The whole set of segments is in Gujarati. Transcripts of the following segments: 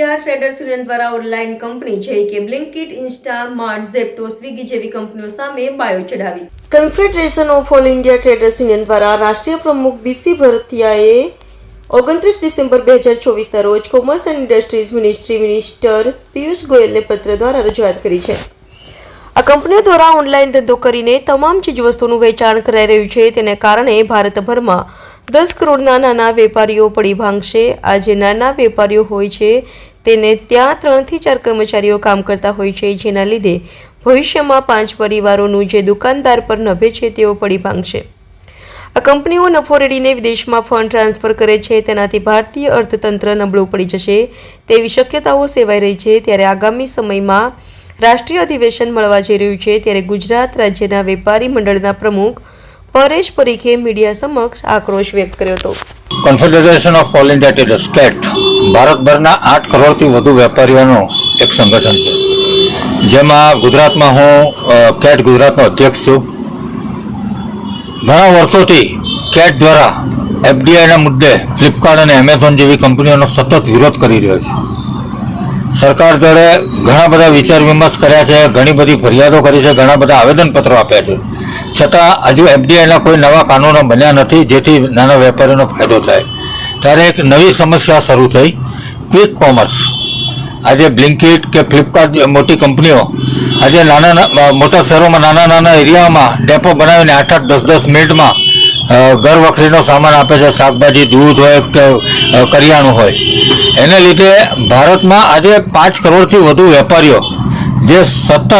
ઇન્ડિયા ટ્રેડર્સ યુનિયન દ્વારા ઓનલાઈન કંપની જેવી કે Blinkit, Insta, Mart, Zepto, Swiggy જેવી કંપનીઓ સામે બાયો ચઢાવી. Confederation of all India traders union દ્વારા રાષ્ટ્રીય પ્રમુખ બીસી ભરતિયાએ ઓગણત્રીસ ડિસેમ્બર બે હજાર ચોવીસના રોજ commerce and industries ministry minister Piyush ગોયલને પત્ર દ્વારા રજૂઆત કરી છે. આ કંપનીઓ દ્વારા ઓનલાઈન ધંધો કરીને તમામ ચીજવસ્તુનું વેચાણ કરાઈ રહ્યું છે. તેને કારણે ભારતભરમાં દસ કરોડના નાના વેપારીઓ પડી ભાંગશે. આ જે નાના વેપારીઓ હોય છે તેને ત્યાં ત્રણથી ચાર કર્મચારીઓ કામ કરતા હોય છે, જેના લીધે ભવિષ્યમાં પાંચ પરિવારોનું જે દુકાનદાર પર નભે છે, તેઓ પડી ભાંગશે આ કંપનીઓ નફો રેડીને વિદેશમાં ફંડ ટ્રાન્સફર કરે છે, તેનાથી ભારતીય અર્થતંત્ર નબળું પડી જશે તેવી શક્યતાઓ સેવાઈ રહી છે. ત્યારે આગામી સમયમાં રાષ્ટ્રીય અધિવેશન મળવા જઈ રહ્યું છે, ત્યારે ગુજરાત રાજ્યના વેપારી મંડળના પ્રમુખ પરેશ પરીખે મીડિયા સમક્ષ આક્રોશ વ્યક્ત કર્યો હતો. Confederation of all India traders CAIT ભારતભરના આઠ કરોડથી વધુ વેપારીઓનું એક સંગઠન છે. જેમાં ગુજરાતમાં હું કેટ ગુજરાતનો અધ્યક્ષ છું. ઘણા વર્ષોથી કેટ દ્વારા એફડીઆઈના મુદ્દે ફ્લિપકાર્ટ અને એમેઝોન જેવી કંપનીઓનો સતત વિરોધ કરી રહ્યો છે. સરકાર જોડે ઘણા બધા વિચાર વિમર્શ કર્યા છે, ઘણી બધી ફરિયાદો કરી છે, ઘણા બધા આવેદનપત્રો આપ્યા છે. છતાં હજુ એફડીઆઈના કોઈ નવા કાનૂનો બન્યા નથી, જેથી નાના વેપારીઓનો ફાયદો થાય. ત્યારે એક નવી સમસ્યા શરૂ થઈ ક્વિક કોમર્સ આજે બ્લિંકિટ કે ફ્લિપકાર્ટ મોટી કંપનીઓ આજે નાના મોટા શહેરોમાં નાના નાના એરિયામાં ડેપો બનાવીને આઠ આઠ દસ દસ મિનિટમાં ઘર વખરીનો સામાન આપે છે, શાકભાજી, દૂધ હોય કે કરિયાણું હોય. એને લીધે ભારતમાં આજે પાંચ કરોડથી વધુ વેપારીઓ, જે સતત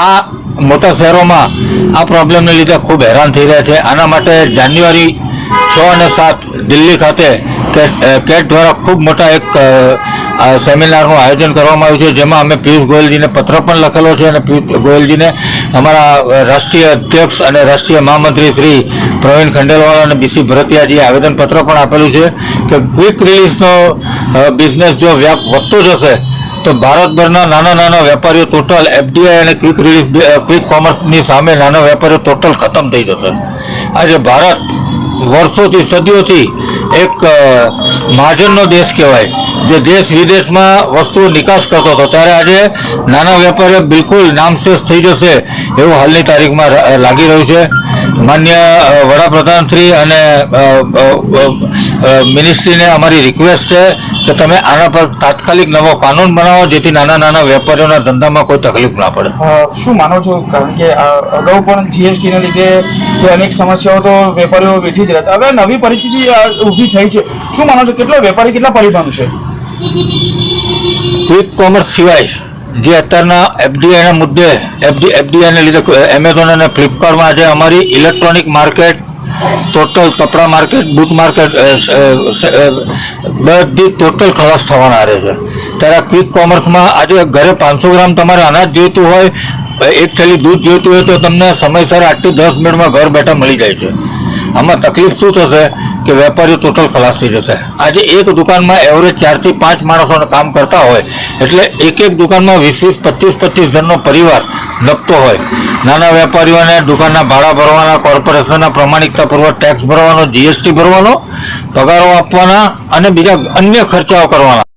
આ મોટા શહેરોમાં આ પ્રોબ્લેમને લીધે ખૂબ હેરાન થઈ રહ્યા છે. આના માટે જાન્યુઆરી છ અને સાત દિલ્હી ખાતે કેટ દ્વારા ખૂબ મોટા એક સેમિનારનું આયોજન કરવામાં આવ્યું છે, જેમાં અમે પિયુષ ગોયલજીને પત્ર પણ લખેલો છે અને પિયુષ ગોયલજીને અમારા રાષ્ટ્રીય અધ્યક્ષ અને રાષ્ટ્રીય મહામંત્રી શ્રી પ્રવીણ ખંડેલવાલા અને બીસી ભરતિયાજીએ આવેદનપત્ર પણ આપેલું છે કે ક્વિક રિલીઝનો બિઝનેસ જો વ્યાપ વધતો જશે તો ભારતભરના નાના નાના વેપારીઓ ટોટલ એફડીઆઈ અને ક્વિક રિલીફ ક્વિક કોમર્સની સામે નાના વેપારીઓ ટોટલ ખતમ થઈ જશે. આજે ભારત વર્ષોથી, સદીઓથી એક મહાજનનો દેશ કહેવાય, જે દેશ વિદેશમાં વસ્તુઓ નિકાસ કરતો હતો. ત્યારે આજે નાના વેપારીઓ બિલકુલ નામશેષ થઈ જશે એવું હાલની તારીખમાં લાગી રહ્યું છે. માન્ય વડાપ્રધાન વડાપ્રધાનશ્રી અને મિનિસ્ટ્રીને અમારી રિક્વેસ્ટ છે કે તમે આના પર તાત્કાલિક નવો કાનૂન બનાવો જેથી નાના નાના વેપારીઓના ધંધામાં કોઈ તકલીફ ના પડે. શું માનો છો? કારણ કે અગાઉ પણ જીએસટીને લીધે તો અનેક સમસ્યાઓ તો વેપારીઓ વેઠી જ રહેતા. હવે નવી પરિસ્થિતિ ઊભી થઈ છે. શું માનો છો? કેટલો વેપારી કેટલા પરિભ્રમ છે? ક્વિક કોમર્સ સિવાય જે અત્યારના એફડીઆઈના મુદ્દે એફડી એફડીઆઈને લીધે એમેઝોન અને ફ્લિપકાર્ટમાં આજે અમારી ઇલેક્ટ્રોનિક માર્કેટ ટોટલ કપડા માર્કેટ બુટ માર્કેટ બધી ટોટલ ખલાસ થવાના રહે છે. ત્યારે ક્વિક કોમર્સમાં આજે ઘરે પાંચસો ગ્રામ તમારે અનાજ જોઈતું હોય, એક થેલી દૂધ જોઈતું હોય, તો તમને સમયસર આઠથી દસ મિનિટમાં ઘર બેઠા મળી જાય છે. આમાં તકલીફ શું થશે? કે વેપારીઓ ટોટલ ખલાસ થઈ જશે. આજે એક દુકાનમાં એવરેજ ચારથી પાંચ માણસોને કામ કરતા હોય, એટલે એક એક દુકાનમાં વીસ વીસ, પચીસ પચીસ જણનો પરિવાર નપતો હોય. નાના વેપારીઓને દુકાનના ભાડા ભરવાના કોર્પોરેશનના પ્રમાણિકતાપૂર્વક ટેક્સ ભરવાનો જીએસટી ભરવાનો, પગારો આપવાના અને બીજા અન્ય ખર્ચાઓ કરવાના.